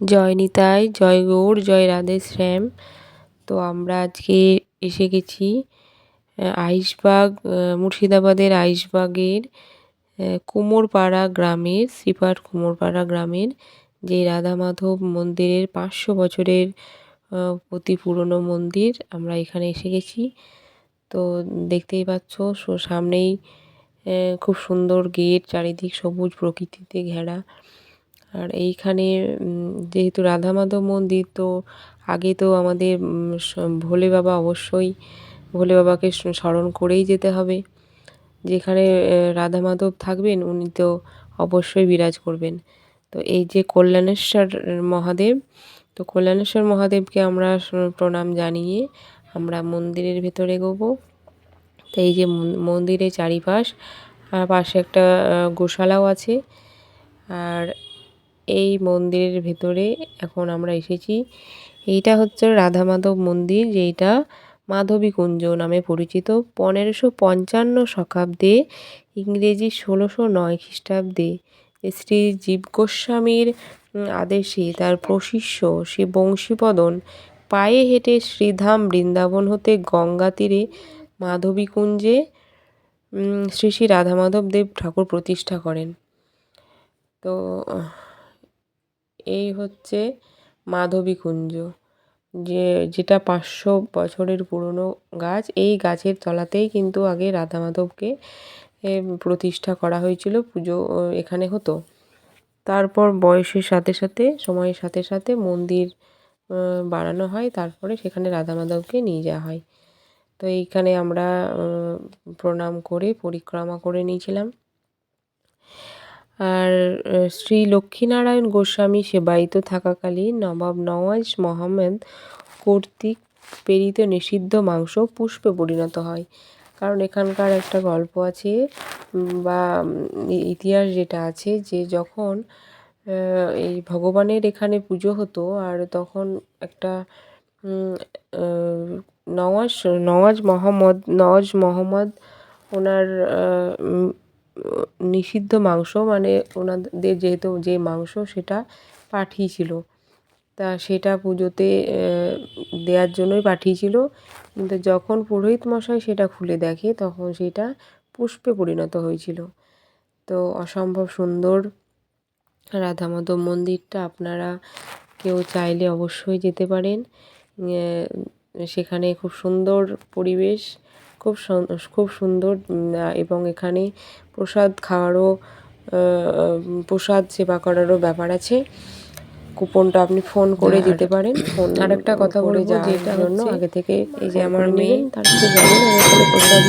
জয় নিতাই, জয় গৌর, জয় রাধে শ্যাম। তো আমরা আজকে এসে গেছি আইসবাগ মুর্শিদাবাদের আইসবাগের কুমোরপাড়া গ্রামের শ্রীপাঠ কুমোরপাড়া গ্রামের, যে রাধা মাধব মন্দিরের পাঁচশো বছরের অতি পুরনো মন্দির। আমরা এখানে এসে গেছি। তো দেখতেই পাচ্ছ সামনেই খুব সুন্দর গেট, চারিদিক সবুজ প্রকৃতিতে ঘেরা। আর এইখানে যেহেতু রাধামাধব মন্দির, তো আগে তো আমাদের ভোলে বাবা অবশ্যই, ভোলে বাবাকে স্মরণ করেই যেতে হবে। যেখানে রাধা মাধব থাকবেন, উনি তো অবশ্যই বিরাজ করবেন। তো এই যে কল্যাণেশ্বর মহাদেব, তো কল্যাণেশ্বর মহাদেবকে আমরা প্রণাম জানিয়ে আমরা মন্দিরের ভেতরে এগোবো। তো এই যে মন্দিরের চারিপাশ আর পাশে একটা গোশালাও আছে। আর এই মন্দিরের ভেতরে এখন আমরা এসেছি। এইটা হচ্ছে রাধা মাধব মন্দির, যেইটা মাধবী কুঞ্জ নামে পরিচিত। পনেরোশো পঞ্চান্ন শতাব্দে ইংরেজি ষোলোশো নয় খ্রিস্টাব্দে শ্রী জীব গোস্বামীর আদেশে তার প্রশিষ্য শ্রী বংশীপদন পায়ে হেঁটে শ্রীধাম বৃন্দাবন হতে গঙ্গা তীরে মাধবী কুঞ্জে শ্রী শ্রী রাধা মাধব দেব ঠাকুর প্রতিষ্ঠা করেন। তো এই হচ্ছে মাধবী কুঞ্জ। যে, যেটা পাঁচশো বছরের পুরনো গাছ, এই গাছের তলাতেই কিন্তু আগে রাধা মাধবকে প্রতিষ্ঠা করা হয়েছিল পুজো এখানে হতো। তারপর বয়সের সাথে সাথে, সময়ের সাথে সাথে মন্দির বাড়ানো হয়, তারপরে সেখানে রাধা মাধবকে নিয়ে যাওয়া হয়। তো এইখানে আমরা প্রণাম করে, পরিক্রমা করে নিয়েছিলাম। আর শ্রী লক্ষ্মীনারায়ণ গোস্বামী সেবায়িত থাকাকালীন নবাব নওয়াজ মহম্মদ কর্তৃক প্রেরিত নিষিদ্ধ মাংস পুষ্পে পরিণত হয়। কারণ এখানকার একটা গল্প আছে বা ইতিহাস যেটা আছে যে যখন এই ভগবানের এখানে পুজো হতো আর তখন একটা নওয়াজ নওয়াজ মহম্মদ নওয়াজ মহম্মদ ওনার নিষিদ্ধ মাংস মানে ওনাদের যেহেতু যে মাংস সেটা পাঠিয়েছিল। তা সেটা পুজোতে দেওয়ার জন্যই পাঠিয়েছিল। কিন্তু যখন পুরোহিত মশাই সেটা খুলে দেখে, তখন সেটা পুষ্পে পরিণত হয়েছিল। তো অসম্ভব সুন্দর রাধা মাধব মন্দিরটা আপনারা কেউ চাইলে অবশ্যই যেতে পারেন। সেখানে খুব সুন্দর পরিবেশ। খুব খুব সুন্দর এবং এখানে প্রসাদ খাওয়ারও প্রসাদ সেবা করারও ব্যাপার আছে। কুপনটা আপনি ফোন করে দিতে পারেন ফোন আর একটা কথা বলে যাওয়ার জন্য। আগে থেকে এই যে আমার মেয়ে তার প্রসাদ